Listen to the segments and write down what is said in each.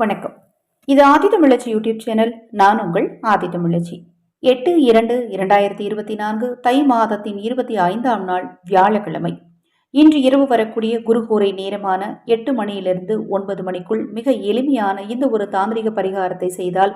வணக்கம். இது ஆதித்தமிழச்சி YouTube channel. நான் உங்கள் ஆதித்தமிழச்சி எட்டு இரண்டு இரண்டாயிரத்தி இருபத்தி நான்கு தை மாதத்தின் இருபத்தி ஐந்தாம் நாள் வியாழக்கிழமை. இன்று இரவு வரக்கூடிய குருகூரை நேரமான எட்டு மணியிலிருந்து ஒன்பது மணிக்குள் மிக எளிமையான இந்த ஒரு தாந்திரிக பரிகாரத்தை செய்தால்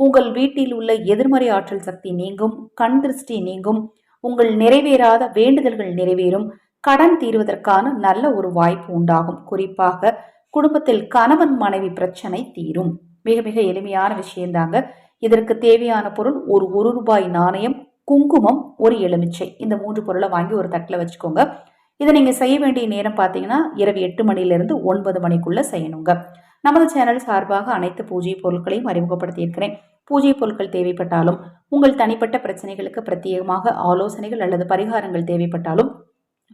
உங்கள் வீட்டில் உள்ள எதிர்மறை ஆற்றல் சக்தி நீங்கும் கண் திருஷ்டி நீங்கும் உங்கள் நிறைவேறாத வேண்டுதல்கள் நிறைவேறும் கடன் தீர்வதற்கான நல்ல ஒரு வாய்ப்பு உண்டாகும். குறிப்பாக குடும்பத்தில் கணவன் மனைவி பிரச்சனை தீரும். மிக மிக எளிமையான விஷயந்தாங்க இதற்கு தேவையான பொருள் ஒரு ஒரு ரூபாய் நாணயம் குங்குமம் ஒரு எலுமிச்சை. இந்த மூன்று பொருளை வாங்கி ஒரு தட்டில் வச்சுக்கோங்க. இதை நீங்கள் செய்ய வேண்டிய நேரம் பார்த்தீங்கன்னா இரவு எட்டு மணிலேருந்து ஒன்பது மணிக்குள்ளே செய்யணுங்க. நமது சேனல் சார்பாக அனைத்து பூஜை பொருட்களையும் அறிமுகப்படுத்தியிருக்கிறேன். பூஜை பொருட்கள் தேவைப்பட்டாலும் உங்கள் தனிப்பட்ட பிரச்சனைகளுக்கு பிரத்யேகமாக ஆலோசனைகள் அல்லது பரிகாரங்கள் தேவைப்பட்டாலும்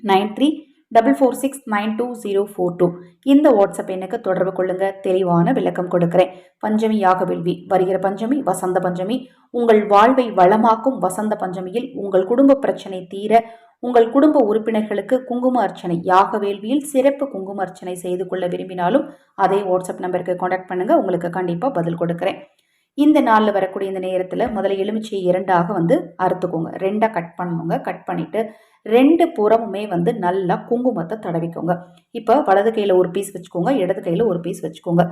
nine three double four six nine two zero four two இந்த வாட்ஸ்அப் எண்ணுக்கு தொடர்பு கொள்ளுங்க. தெளிவான விளக்கம் கொடுக்கிறேன். பஞ்சமி யாக வேள்வி வருகிற பஞ்சமி வசந்த பஞ்சமி உங்கள் வாழ்வை வளமாக்கும் வசந்த பஞ்சமியில் உங்கள் குடும்ப பிரச்சனை தீர உங்கள் குடும்ப உறுப்பினர்களுக்கு குங்கும அர்ச்சனை யாக வேள்வியில் சிறப்பு குங்கும அர்ச்சனை செய்து கொள்ள விரும்பினாலும் அதே வாட்ஸ்அப் நம்பருக்கு காண்டாக்ட் பண்ணுங்க. உங்களுக்கு கண்டிப்பாக பதில் கொடுக்குறேன். இந்த நாளில் வரக்கூடிய இந்த நேரத்தில் முதல்ல எலுமிச்சையை இரண்டாக வந்து அறுத்துக்கோங்க. ரெண்டாக கட் பண்ணணுங்க கட் பண்ணிவிட்டு ரெண்டு புறமுமே வந்து நல்லா குங்குமத்தை தடவிக்கோங்க. இப்போ வலது கையில் ஒரு பீஸ் வச்சுக்கோங்க. இடது கையில் ஒரு பீஸ் வச்சுக்கோங்க.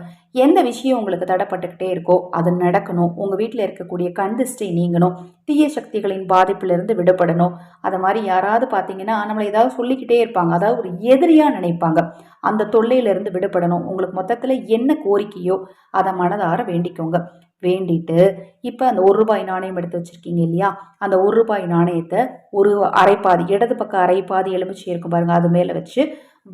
எந்த விஷயம் உங்களுக்கு தடப்பட்டுக்கிட்டே இருக்கோ அது நடக்கணும். உங்கள் வீட்டில் இருக்கக்கூடிய கண்டிஸ்டை நீங்கணும். தீய சக்திகளின் பாதிப்பிலிருந்து விடுபடணும். அது மாதிரி யாராவது பார்த்தீங்கன்னா நம்மளை ஏதாவது சொல்லிக்கிட்டே இருப்பாங்க. அதாவது ஒரு எதிரியாக நினைப்பாங்க. அந்த தொல்லையிலிருந்து விடுபடணும். உங்களுக்கு மொத்தத்தில் என்ன கோரிக்கையோ அதை மனதார வேண்டிக்கோங்க. வேண்டிட்டு இப்போ அந்த ஒரு ரூபாய் நாணயம் எடுத்து வச்சுருக்கீங்க இல்லையா? அந்த ஒரு ரூபாய் நாணயத்தை ஒரு அரைப்பாதி இடது பக்கம் அரைப்பாதி எலுமிச்சை இருக்கும் பாருங்கள் அது மேலே வச்சு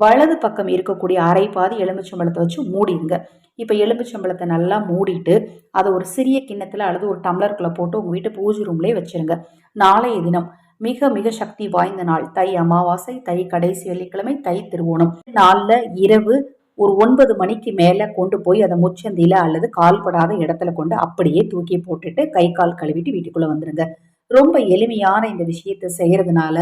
வலது பக்கம் இருக்கக்கூடிய அரைப்பாதி எலுமிச்சம்பழத்தை வச்சு மூடிடுங்க. இப்போ எலுமிச்சம்பழத்தை நல்லா மூடிட்டு அதை ஒரு சிறிய கிண்ணத்தில் அல்லது ஒரு டம்ளருக்குள்ளே போட்டு உங்கள் வீட்டு பூஜை ரூம்லேயே வச்சுருங்க. நாளைய தினம் மிக மிக சக்தி வாய்ந்த நாள். தை அமாவாசை தை கடைசி வெள்ளிக்கிழமை தை திருவோணம். நாளில் இரவு ஒரு ஒன்பது மணிக்கு மேலே கொண்டு போய் அதை முச்சந்தியில் அல்லது கால்படாத இடத்துல கொண்டு அப்படியே தூக்கி போட்டுட்டு கை கால் கழுவிட்டு வீட்டுக்குள்ளே வந்துடுங்க ரொம்ப எளிமையான இந்த விஷயத்தை செய்கிறதுனால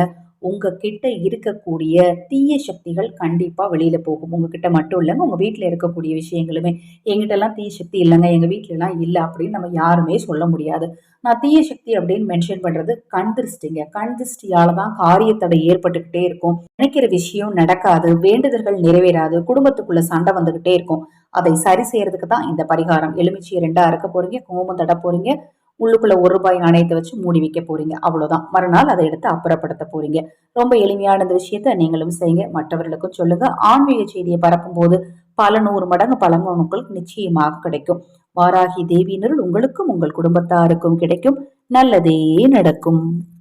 உங்ககிட்ட இருக்கக்கூடிய தீய சக்திகள் கண்டிப்பாக வெளியில் போகும். உங்ககிட்ட மட்டும் இல்லைங்க உங்கள் வீட்டில் இருக்கக்கூடிய விஷயங்களுமே. எங்கிட்டலாம் தீய சக்தி இல்லைங்க எங்கள் வீட்டிலலாம் இல்லை அப்படின்னு நம்ம யாருமே சொல்ல முடியாது. நான் தீய சக்தி அப்படின்னு மென்ஷன் பண்ணுறது கண் திருஷ்டிங்க. கண் திருஷ்டியால் தான் காரியத்தடை ஏற்பட்டுக்கிட்டே இருக்கும். நினைக்கிற விஷயம் நடக்காது வேண்டுதல்கள் நிறைவேறாது குடும்பத்துக்குள்ள சண்டை வந்துக்கிட்டே இருக்கும். அதை சரி செய்யறதுக்கு தான் இந்த பரிகாரம். எலுமிச்சியை ரெண்டாக இருக்க போகிறீங்க குங்குமம் தட போகிறீங்க உள்ளுக்குள்ள ஒரு ரூபாய் நாணயத்தை வச்சு மூடி வைக்க போறீங்க. அவ்வளவுதான். மறுநாள் அதை எடுத்து அப்புறப்படுத்த போறீங்க. ரொம்ப எளிமையான இந்த விஷயத்த நீங்களும் செய்யுங்க. மற்றவர்களுக்கும் சொல்லுங்க. ஆன்மீக செய்தியை பரப்பும் போது பல நூறு மடங்கு பலன் உங்களுக்கு நிச்சயமாக கிடைக்கும். வாராகி தேவியினருள் உங்களுக்கும் உங்கள் குடும்பத்தாருக்கும் கிடைக்கும். நல்லதே நடக்கும்.